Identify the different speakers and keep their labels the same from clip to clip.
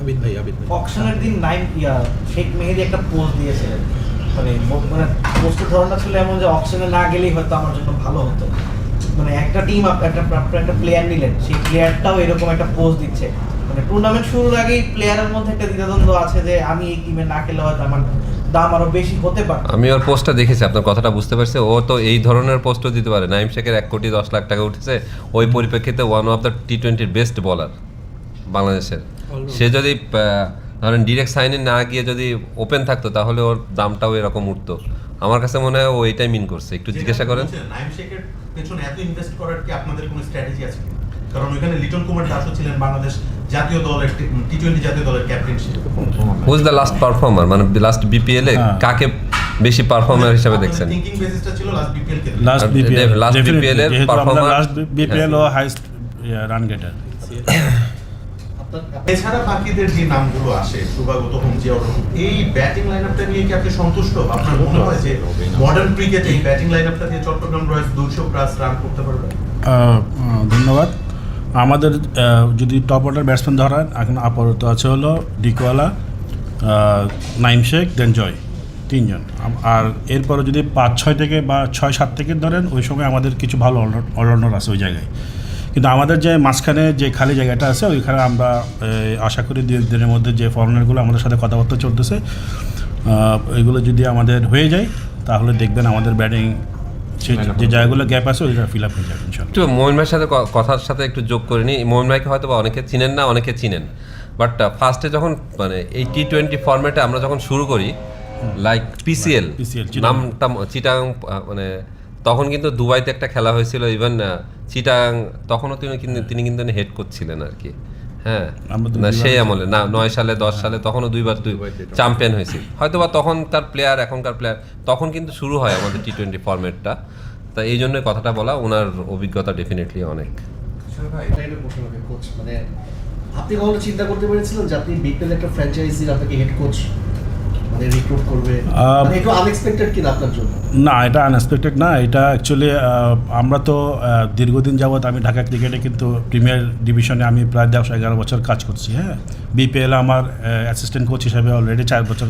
Speaker 1: আবিদ ভাই আবিদ ভাই
Speaker 2: অকশনের দিন নাইম ইয়া শেখ মেহেদি একটা পোস্ট দিয়েছিলেন। মানে মানে পোস্টের ধরনটা ছিল এমন যে অকশনে না গেলেই হয়তো আমার জন্য ভালো হতো। মানে একটা টিম একটা একটা প্লেয়ার নিলেন। সেই প্লেয়ারটাও এরকম একটা পোস্ট দিচ্ছে। মানে টুর্নামেন্ট শুরুর আগেই প্লেয়ারের মধ্যে একটা দ্বিধাদ্বন্দ্ব আছে যে আমি এই টিমে না খেলে হয়তো আমার দাম আরও বেশি হতে পারে
Speaker 3: আমি ওর পোস্টটা দেখেছি আপনার কথাটা বুঝতে পারছি। ও তো এই ধরনের পোস্টও দিতে পারে। নাইম শেখের এক কোটি দশ লাখ টাকা উঠেছে। ওই পরিপ্রেক্ষিতে ওয়ান অফ দ্য টি টোয়েন্টির বেস্ট বলার বাংলাদেশের। সে যদি ধরেন ডিরেক্ট সাইনে না গিয়ে যদি ওপেন থাকতো তাহলে ওর দামটাও এরকম উঠতো। আমার কাছে মনে হয় ও এটাই মিন করছে। একটু জিজ্ঞাসা করেন।
Speaker 4: নাইম পেছনে এত ইনভেস্ট করার কি আপনাদের কোনো স্ট্র্যাটেজি আছে? কারণ ওইখানে লিটন কুমার দাসও ছিলেন বাংলাদেশ জাতীয় দলের টি টোয়েন্টি জাতীয় দলের captain
Speaker 3: who's the last performer মানে লাস্ট বিপিএল এ
Speaker 5: হ্যাঁ।
Speaker 3: কাকে বেশি পারফর্মার হিসেবে দেখছেন?
Speaker 4: থিংকিং বেসিসটা ছিল লাস্ট বিপিএল কে
Speaker 5: লাস্ট বিপিএল
Speaker 3: Dave, last এর performer-
Speaker 5: লাস্ট বিপিএল ও
Speaker 3: হ্যাঁ।
Speaker 5: হাইস্ট রান গেটার
Speaker 4: এছাড়া বাকিদের যে নামগুলো আসে এই ব্যাটিং লাইনআপটা নিয়ে কি আপনি সন্তুষ্ট? আপনার মনে হয় যে মডার্ন ক্রিকেটে এই ব্যাটিং লাইনআপটা দিয়ে চট্টগ্রাম রয়্যালস দুশো প্লাস রান করতে পারবে?
Speaker 5: ধন্যবাদ। আমাদের যদি টপ অর্ডার ব্যাটসম্যান ধরেন এখন আপাতত আছে হলো ডিকওয়ালা আহ, নাইম শেখ দেন জয় তিনজন। আর এরপরে যদি পাঁচ ছয় থেকে বা ছয় সাত থেকে ধরেন ওই সময় আমাদের কিছু ভালো অলরাউন্ডার আছে ওই জায়গায়। কিন্তু আমাদের যে মাঝখানে যে খালি জায়গাটা আছে ওইখানে আমরা আশা করি দিনের মধ্যে যে ফরেনারগুলো আমাদের সাথে কথাবার্তা চলতেছে এগুলো যদি আমাদের হয়ে যায় তাহলে দেখবেন আমাদের ব্যাটিং যে জায়গাগুলো গ্যাপ আছে ওইটা ফিল আপ হয়ে যাবে
Speaker 3: একটু মোমিন ভাইয়ের সাথে কথার সাথে একটু যোগ করে নিই। মোমিন ভাইকে হয়তো বা অনেকে চিনেন না অনেকে চিনেন। বাট ফার্স্টে যখন মানে এই টি টোয়েন্টি ফর্মেটে আমরা যখন শুরু করি লাইক পিসিএল। নামটা চিটাং মানে তখন কিন্তু দুবাইতে একটা খেলা হয়েছিল ইভেন চিটাং তখনও তিনি কিন্তু তিনি কিন্তু হেড করছিলেন আর কি। হ্যাঁ না সেই আমলে না নয় সালে দশ সালে তখনও দুইবার দুই চ্যাম্পিয়ন হয়েছিল হয়তো বা তখন তার প্লেয়ার এখনকার প্লেয়ার তখন কিন্তু শুরু হয় আমাদের টি টোয়েন্টি ফর্মেটটা তা এই জন্যই কথাটা বলা ওনার অভিজ্ঞতা ডেফিনেটলি অনেক।
Speaker 6: কোচ মানে আপনি কখনো চিন্তা করতে পেরেছিলেন যে আপনি বিপিএল একটা ফ্র্যাঞ্চাইজির আপনাকে হেড কোচ রিক্রুট করবে? মানে একটু আনএক্সপেক্টেড কিনা আপনার জন্য?
Speaker 5: না এটা আনএক্সপেক্টেড না এটা অ্যাকচুয়ালি আমরা তো দীর্ঘদিন যাবৎ আমি ঢাকা ক্রিকেটে কিন্তু প্রিমিয়ার ডিভিশনে আমি প্রায় দশ এগারো বছর কাজ করছি হ্যাঁ। বিপিএল আমার অ্যাসিস্ট্যান্ট কোচ হিসাবে অলরেডি চার বছর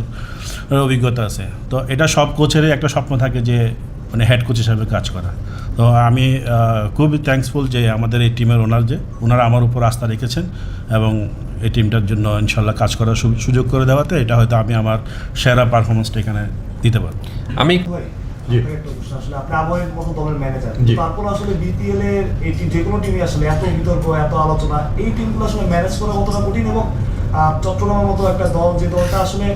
Speaker 5: অভিজ্ঞতা আছে। তো এটা সব কোচেরই একটা স্বপ্ন থাকে যে মানে হেড কোচ হিসাবে কাজ করা। তো আমি খুবই থ্যাঙ্কসফুল যে আমাদের এই টিমের ওনার যে ওনারা আমার উপর আস্থা রেখেছেন এবং এই টিমটার জন্য ইনশাল্লাহ কাজ করার সুযোগ করে দেওয়াতে এটা হয়তো আমি আমার সেরা পারফরমেন্সটা এখানে দিতে পারব
Speaker 3: আমি
Speaker 7: মতো দলের ম্যানেজার
Speaker 4: জি।
Speaker 7: তারপর আসলে বিপিএল এর এই টিম যে কোনো টিমই আসলে এত বিতর্ক এত আলোচনা এই টিমগুলো আসলে ম্যানেজ করা কতটা কঠিন এবং আহ, চট্টগ্রামের মতো একটা দল যে দলটা আসলে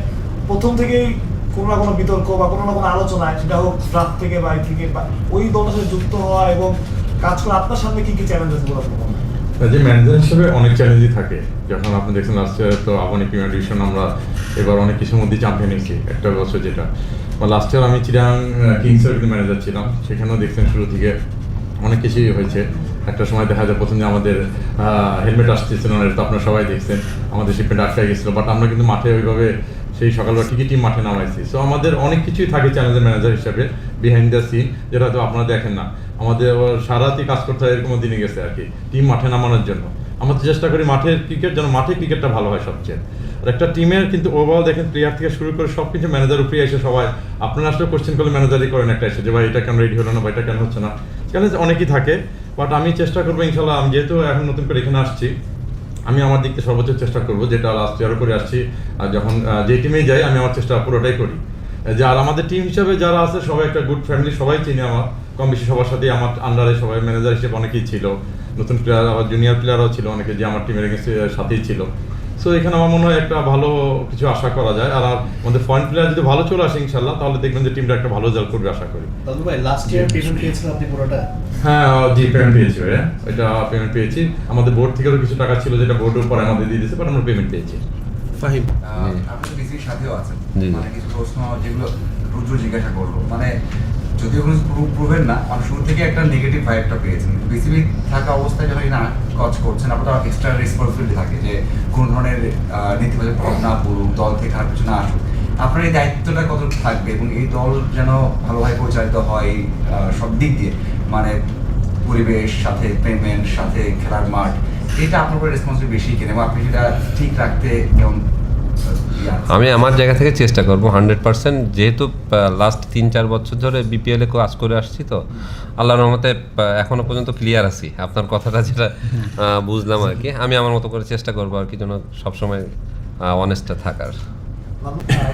Speaker 7: প্রথম থেকেই কোনো না কোনো বিতর্ক বা কোনো না কোনো আলোচনায় সেটা হোক ড্রাফট থেকে বা ক্রিকেট বা ওই দলটার সাথে যুক্ত হওয়া এবং কাজ করা আপনার সামনে কি কি চ্যালেঞ্জ আছে বলে?
Speaker 8: যে ম্যানেজার হিসেবে অনেক চ্যালেঞ্জই থাকে। যখন আপনি দেখছেন লাস্ট ইয়ার তো আবানি প্রিমিয়ার ডিভিশন আমরা এবার অনেক কিছুর মধ্যে চ্যাম্পিয়ন হয়েছি একটা বছর যেটা। বা লাস্ট ইয়ার আমি চিরাং কিংসের ম্যানেজার ছিলাম, সেখানেও দেখছেন শুরু থেকে অনেক কিছুই হয়েছে। একটা সময় দেখা যায় প্রথম আমাদের হেলমেট আসতেছিল না তো আপনারা সবাই দেখছেন, আমাদের শিপমেন্ট আটকে গেছিল বাট আমরা কিন্তু মাঠে ওইভাবে সেই সকালবেলা ঠিকই টিম মাঠে নামাইছি। সো আমাদের অনেক কিছুই থাকে চ্যালেঞ্জের ম্যানেজার হিসাবে বিহাইন্ড দ্য সিন যেটা হয়তো আপনারা দেখেন না। আমাদের সারাতি কাজ করতে হয় এরকম দিনে গেছে আর কি টিম মাঠে নামানোর জন্য। আমরা তো চেষ্টা করি মাঠের ক্রিকেট যেন মাঠে ক্রিকেটটা ভালো হয় সবচেয়ে। আর একটা টিমের কিন্তু ওভারঅল দেখেন প্লেয়ার থেকে শুরু করে সব কিছু ম্যানেজার উপরে এসে সবাই, আপনারা আসলে কোশ্চেন করলে ম্যানেজারই করেন একটা এসে যে, ভাই, এটা কেন রেডি হলো না বা এটা কেন হচ্ছে না? চ্যালেঞ্জ অনেকই থাকে বাট আমি চেষ্টা করব ইনশাল্লাহ, আমি যেহেতু এখন নতুন করে এখানে আসছি আমি আমার দিক থেকে সর্বোচ্চ চেষ্টা করব, যেটা লাস্ট ইয়ারও করে আসছি। আর যখন যে টিমেই যাই, আমি আমার চেষ্টা পুরোটাই করি। যে আর আমাদের টিম হিসাবে যারা আছে, সবাই একটা গুড ফ্যামিলি সবাই চিনি আমার। কম বেশি সবার সাথেই আমার আন্ডারে সবাই ম্যানেজার হিসেবে অনেকেই ছিল। নতুন প্লেয়ার আবার জুনিয়র প্লেয়ারও ছিল অনেকে, যে আমার টিমের সাথেই ছিল। সো এখানে আমার মনে হয় একটা ভালো কিছু আশা করা যায়। আর আমাদের ফরেন প্লেয়ার যদি ভালো চলে আসে ইনশাল্লাহ তাহলে দেখবেন যে টিমটা একটা ভালো রেজাল্ট করবে আশা করি।
Speaker 6: দাদু ভাই লাস্ট ইয়ার পেমেন্ট পেয়েছিলেন আপনি পুরোটা?
Speaker 8: হ্যাঁ জি পেমেন্ট পেয়েছি ভাইয়া। এটা পেমেন্ট পেয়েছি। আমাদের বোর্ড থেকেও কিছু টাকা ছিল যেটা বোর্ডের পরে আমাদের দিয়ে দিয়েছে বাট আমরা পেমেন্ট পেয়েছি।
Speaker 1: ফাহিম
Speaker 9: আপনি তো বিসির সাথেও আছেন। মানে কিছু প্রশ্ন যেগুলো রুদ্র জিজ্ঞাসা করল। মানে যদিও কোনো প্রুভেন না মানে শুরু থেকে একটা নেগেটিভ ভাইবটা পেয়েছেন। বিসিবি থাকা অবস্থায় যখন না কাজ করছেন আপনার এক্সট্রা রেসপন্সিবিলিটি থাকে যে কোনো ধরনের নেতিবাচক না পড়ুক, দল থেকে আর কিছু না আসুক। আপনার এই দায়িত্বটা কত থাকবে এবং এই দল যেন ভালোভাবে পরিচালিত হয় সব দিক দিয়ে? মানে পরিবেশ, সাথে পেমেন্ট সাথে খেলার মাঠ, এটা আপনার উপরে রেসপন্সিবিলিটি বেশি কিনে? এবং আপনি সেটা ঠিক রাখতে কেমন?
Speaker 3: আমি আমার জায়গা থেকে চেষ্টা করব হান্ড্রেড পার্সেন্ট যেহেতু লাস্ট তিন চার বছর ধরে বিপিএলে কাজ করে আসছি তো আল্লাহ রহমতে এখনও পর্যন্ত ক্লিয়ার আছি। আপনার কথাটা যেটা বুঝলাম আর কি। আমি আমার মতো করে চেষ্টা করব আর কি, যেন সবসময় অনেস্টটা থাকার।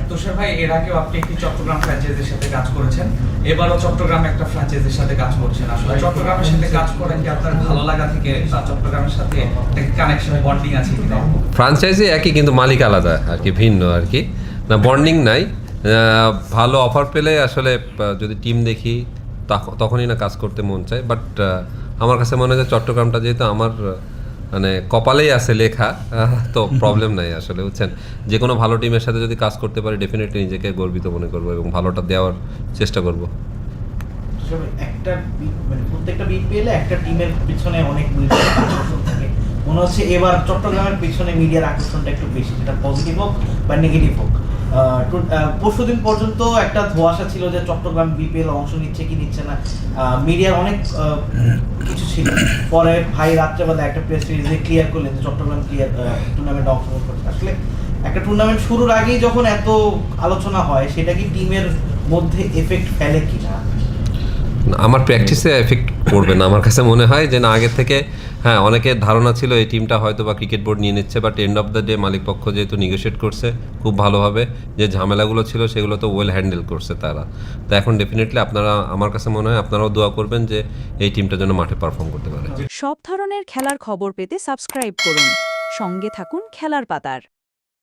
Speaker 10: তুষার ভাই এর আগেও আপনি একটি চট্টগ্রাম ফ্র্যাঞ্চাইজির সাথে কাজ করেছেন। এবারও চট্টগ্রামে একটা ফ্র্যাঞ্চাইজির সাথে কাজ করছেন। আসলে চট্টগ্রামের সাথে কাজ করেন কি আপনার ভালো লাগা থেকে বা চট্টগ্রামের সাথে কানেকশন বন্ডিং আছে কিনা?
Speaker 3: ফ্রাঞ্চাইজি একই কিন্তু মালিক আলাদা আর কি ভিন্ন আর কি। না বন্ডিং নাই। ভালো অফার পেলে আসলে যদি টিম দেখি তখনই না কাজ করতে মন চায়। বাট আমার কাছে মনে হয় যে চট্টগ্রামটা যেহেতু আমার মানে কপালেই আছে লেখা তো প্রবলেম নাই আসলে, বুঝছেন? যে কোনো ভালো টিমের সাথে যদি কাজ করতে পারি ডেফিনেটলি নিজেকে গর্বিত মনে করব এবং ভালোটা দেওয়ার চেষ্টা করব।
Speaker 2: আসলে একটা মানে প্রত্যেকটা বিপিএল একটা টিমের পিছনে অনেক মনে হচ্ছে এবার চট্টগ্রামের পিছনে মিডিয়ার আকর্ষণটা একটু বেশি, সেটা পজিটিভ হোক বা নেগেটিভ হোক। পরশু দিন পর্যন্ত একটা ধোয়াশা ছিল যে চট্টগ্রাম বিপিএল অংশ নিচ্ছে কি নিচ্ছে না। মিডিয়ার অনেক কিছু ছিল। পরে ভাই রাত্রেবেলা একটা প্রেস রিলিজে ক্লিয়ার করলেন যে চট্টগ্রাম ক্লিয়ার টুর্নামেন্ট অংশগ্রহণ করছে আসলে একটা টুর্নামেন্ট শুরুর আগেই যখন এত আলোচনা হয়, সেটা কি টিমের মধ্যে এফেক্ট ফেলে কিনা?
Speaker 3: আমার প্র্যাকটিসে এফেক্ট করবে না। আমার কাছে মনে হয় যে না, আগের থেকে হ্যাঁ অনেকের ধারণা ছিল এই টিমটা হয়তো বা ক্রিকেট বোর্ড নিয়ে নিচ্ছে but end of the day মালিক পক্ষ যেহেতু নেগোশিয়েট করছে, খুব ভালোভাবে যে ঝামেলাগুলো ছিল সেগুলো তো ওয়েল হ্যান্ডেল করছে তারা। তো এখন ডেফিনেটলি আপনারা, আমার কাছে মনে হয় আপনারাও দোয়া করবেন যে এই টিমটা যেন মাঠে পারফর্ম করতে পারে।
Speaker 11: সব ধরনের খেলার খবর পেতে সাবস্ক্রাইব করুন। সঙ্গে থাকুন খেলার পাতার।